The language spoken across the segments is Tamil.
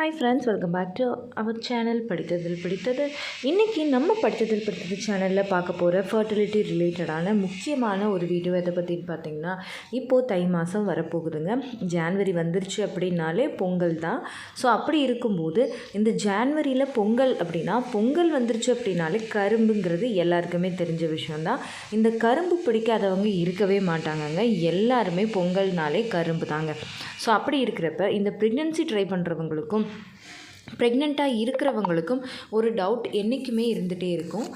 Hi friends welcome back to our channel படித்ததில் பிடித்தது இன்றைக்கி நம்ம படித்ததில் பிடித்தது சேனலில் பார்க்க போகிற ஃபர்டிலிட்டி ரிலேட்டடான முக்கியமான ஒரு வீடியோ எதை பற்றின்னு பார்த்தீங்கன்னா இப்போது தை மாதம் வரப்போகுதுங்க. ஜான்வரி வந்துருச்சு அப்படின்னாலே பொங்கல் தான். ஸோ அப்படி இருக்கும்போது இந்த ஜான்வரியில் பொங்கல் அப்படின்னா பொங்கல் வந்துருச்சு அப்படின்னாலே கரும்புங்கிறது எல்லாருக்குமே தெரிஞ்ச விஷயந்தான் இந்த கரும்பு பிடிக்காதவங்க இருக்கவே மாட்டாங்கங்க. எல்லாருமே பொங்கல்னாலே கரும்பு தாங்க ஸோ அப்படி இருக்கிறப்ப இந்த ப்ரெக்னென்சி ட்ரை பண்ணுறவங்களுக்கும் ப்ரெக்னெண்ட்டாக இருக்கிறவங்களுக்கும் ஒரு டவுட் என்றைக்குமே இருந்துகிட்டே இருக்கும்.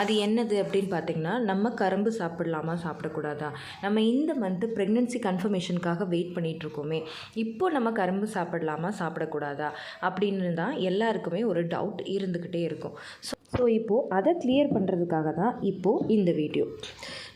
அது என்னது அப்படின்னு பார்த்தீங்கன்னா நம்ம கரும்பு சாப்பிடலாமா சாப்பிடக்கூடாதா? நம்ம இந்த மந்த்து ப்ரெக்னென்சி கன்ஃபர்மேஷனுக்காக வெயிட் பண்ணிகிட்ருக்கோமே இப்போது நம்ம கரும்பு சாப்பிடலாமா சாப்பிடக்கூடாதா? அப்படின்னு தான் எல்லாருக்குமே ஒரு டவுட் இருந்துக்கிட்டே இருக்கும். ஸோ ஸோ இப்போது அதை கிளியர் பண்ணுறதுக்காக தான் இப்போது இந்த வீடியோ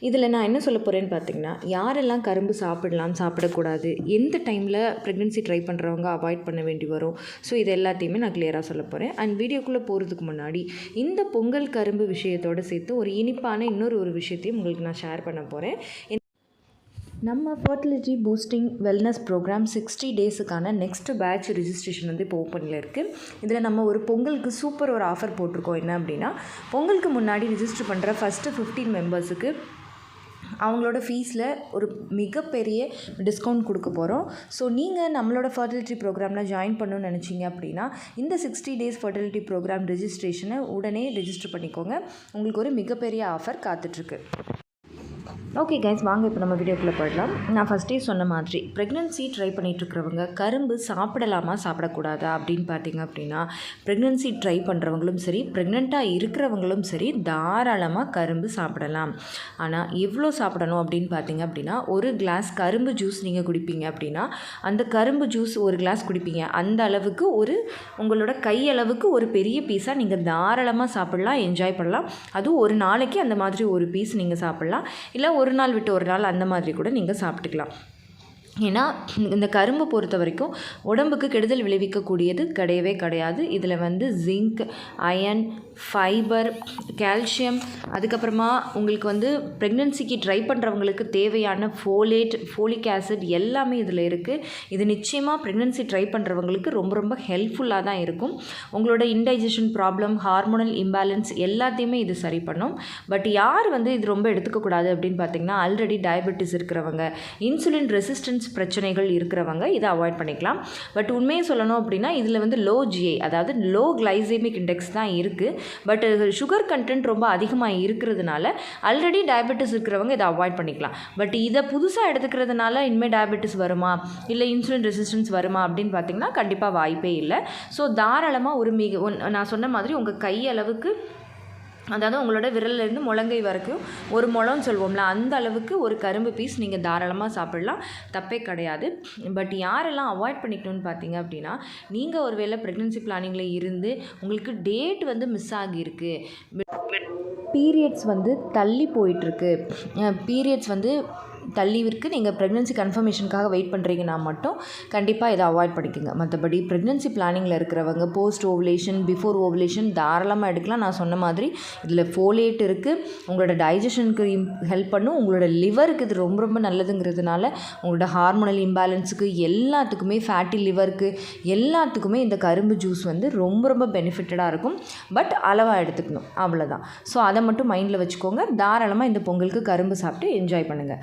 இதில் நான் என்ன சொல்ல போகிறேன்னு பார்த்தீங்கன்னா யாரெல்லாம் கரும்பு சாப்பிடலாம் சாப்பிடக்கூடாது எந்த டைமில் ப்ரெக்னென்சி ட்ரை பண்ணுறவங்க அவாய்ட் பண்ண வேண்டி வரும்? ஸோ இது எல்லாத்தையுமே நான் கிளியராக சொல்ல போகிறேன் அண்ட் வீடியோக்குள்ளே போகிறதுக்கு முன்னாடி இந்த பொங்கல் கரும்பு விஷயத்தோடு சேர்த்து ஒரு இனிப்பான இன்னொரு ஒரு விஷயத்தையும் உங்களுக்கு நான் ஷேர் பண்ண போகிறேன் நம்ம fertility boosting wellness program sixty டேஸுக்கான next batch registration வந்து இப்போ ஓப்பனில் இருக்குது இதில் நம்ம ஒரு பொங்கலுக்கு சூப்பர் ஒரு ஆஃபர் போட்டிருக்கோம். என்ன அப்படின்னா பொங்கலுக்கு முன்னாடி ரிஜிஸ்டர் பண்ணுற ஃபஸ்ட்டு ஃபிஃப்டீன் மெம்பர்ஸுக்கு அவங்களோட ஃபீஸில் ஒரு மிகப்பெரிய டிஸ்கவுண்ட் கொடுக்க போகிறோம் ஸோ நீங்கள் நம்மளோட ஃபர்டிலிட்டி ப்ரோக்ராமில் ஜாயின் பண்ணணும்னு நினச்சிங்க அப்படின்னா இந்த சிக்ஸ்டி டேஸ் ஃபர்டிலிட்டி ப்ரோக்ராம் ரெஜிஸ்ட்ரேஷனை உடனே ரிஜிஸ்டர் பண்ணிக்கோங்க. உங்களுக்கு ஒரு மிகப்பெரிய ஆஃபர் காத்துட்ருக்கு ஓகே கைஸ் வாங்க இப்போ நம்ம வீடியோக்குள்ளே போயிடலாம். நான் ஃபஸ்ட்டே சொன்ன மாதிரி ப்ரெக்னென்சி ட்ரை பண்ணிகிட்ருக்கிறவங்க கரும்பு சாப்பிடலாமா சாப்பிடக்கூடாதா அப்படின்னு பார்த்தீங்க அப்படின்னா ப்ரெக்னென்சி ட்ரை பண்ணுறவங்களும் சரி ப்ரெக்னெண்ட்டாக இருக்கிறவங்களும் சரி தாராளமாக கரும்பு சாப்பிடலாம். ஆனால் எவ்வளோ சாப்பிடணும் அப்படின்னு பார்த்தீங்க அப்படின்னா ஒரு கிளாஸ் கரும்பு ஜூஸ் நீங்கள் குடிப்பீங்க அப்படின்னா அந்த கரும்பு ஜூஸ் ஒரு கிளாஸ் குடிப்பீங்க. அந்த அளவுக்கு ஒரு உங்களோட கையளவுக்கு ஒரு பெரிய பீஸாக நீங்கள் தாராளமாக சாப்பிட்லாம் என்ஜாய் பண்ணலாம். அதுவும் ஒரு நாளைக்கு அந்த மாதிரி ஒரு பீஸ் நீங்கள் சாப்பிட்லாம். இல்லை ஒரு நாள் விட்டு ஒரு நாள் அந்த மாதிரி கூட நீங்கள் சாப்பிட்டுக்கலாம். ஏன்னா இந்த கரும்பு பொறுத்த வரைக்கும் உடம்புக்கு கெடுதல் விளைவிக்கக்கூடியது கிடையவே கிடையாது. இதில் வந்து ஜிங்க் அயன் ஃபைபர் கால்சியம் அதுக்கப்புறமா உங்களுக்கு வந்து ப்ரெக்னென்சிக்கு ட்ரை பண்ணுறவங்களுக்கு தேவையான ஃபோலேட் ஃபோலிக் ஆசிட் எல்லாமே இதில் இருக்குது இது நிச்சயமாக ப்ரெக்னென்சி ட்ரை பண்ணுறவங்களுக்கு ரொம்ப ரொம்ப ஹெல்ப்ஃபுல்லாக தான் இருக்கும். உங்களோட இன்டைஜஷன் ப்ராப்ளம் ஹார்மோனல் இம்பேலன்ஸ் எல்லாத்தையுமே இது சரி பண்ணும். பட் யார் வந்து இது ரொம்ப எடுத்துக்கக்கூடாது அப்படின்னு பார்த்தீங்கன்னா ஆல்ரெடி டயபெட்டிஸ் இருக்கிறவங்க. இன்சுலின் ரெசிஸ்டன்ஸ் பிரச்சனைகள் இருக்கிறவங்க இதை அவாய்ட் பண்ணிக்கலாம். பட் உண்மையை சொல்லணும் அப்படின்னா இதில் வந்து லோ ஜிஐ அதாவது லோ கிளைசேமிக் இண்டெக்ஸ் தான் இருக்குது பட் சுகர் கண்டென்ட் ரொம்ப அதிகமாக இருக்கிறதுனால ஆல்ரெடி டயபெட்டிஸ் இருக்கிறவங்க இதை அவாய்ட் பண்ணிக்கலாம். பட் இதை புதுசாக எடுத்துக்கிறதுனால இனிமேல் டயபெட்டிஸ் வருமா? இல்லை இன்சுலின் ரெசிஸ்டன்ஸ் வருமா? அப்படின்னு பார்த்தீங்கன்னா கண்டிப்பாக வாய்ப்பே இல்லை. ஸோ தாராளமாக ஒரு மிக ஒன்- நான் சொன்ன மாதிரி உங்கள் கையளவுக்கு அதாவது உங்களோட விரல்லேருந்து முழங்கை வரைக்கும் ஒரு முழம்னு சொல்லுவோம்ல அந்த அளவுக்கு ஒரு கரும்பு பீஸ் நீங்கள் தாராளமாக சாப்பிடலாம். தப்பே கிடையாது. பட் யாரெல்லாம் அவாய்ட் பண்ணிக்கணும்னு பார்த்தீங்க அப்படின்னா நீங்கள் ஒரு வேளை ப்ரெக்னென்சி பிளானிங்கில் இருந்து உங்களுக்கு டேட் வந்து மிஸ் ஆகியிருக்கு. பீரியட்ஸ் வந்து தள்ளி போயிட்டுருக்கு. பீரியட்ஸ் வந்து தள்ளி நீங்கள் ப்ரெக்னென்சி கன்ஃபர்மேஷனுக்காக வெயிட் பண்ணுறீங்கன்னா மட்டும் கண்டிப்பாக இதை அவாய்ட் பண்ணிக்கோங்க. மற்றபடி ப்ரெக்னென்சி பிளானிங்கில் இருக்கிறவங்க போஸ்ட் ஓவலேஷன் பிஃபோர் ஓவலேஷன் தாராளமாக எடுக்கலாம். நான் சொன்ன மாதிரி இதில் ஃபோலேட் இருக்குது உங்களோட டைஜஷனுக்கு ஹெல்ப் பண்ணும். உங்களோட லிவருக்கு இது ரொம்ப ரொம்ப நல்லதுங்கிறதுனால உங்களோட ஹார்மோனல் இம்பேலன்ஸுக்கு எல்லாத்துக்குமே ஃபேட்டி லிவருக்கு எல்லாத்துக்குமே இந்த கரும்பு ஜூஸ் வந்து ரொம்ப ரொம்ப பெனிஃபிட்டடாக இருக்கும். பட் அளவாக எடுத்துக்கணும். அவ்வளோதான் ஸோ அதை மட்டும் மைண்டில் வச்சுக்கோங்க. தாராளமாக இந்த பொங்கலுக்கு கரும்பு சாப்பிட்டு என்ஜாய் பண்ணுங்கள்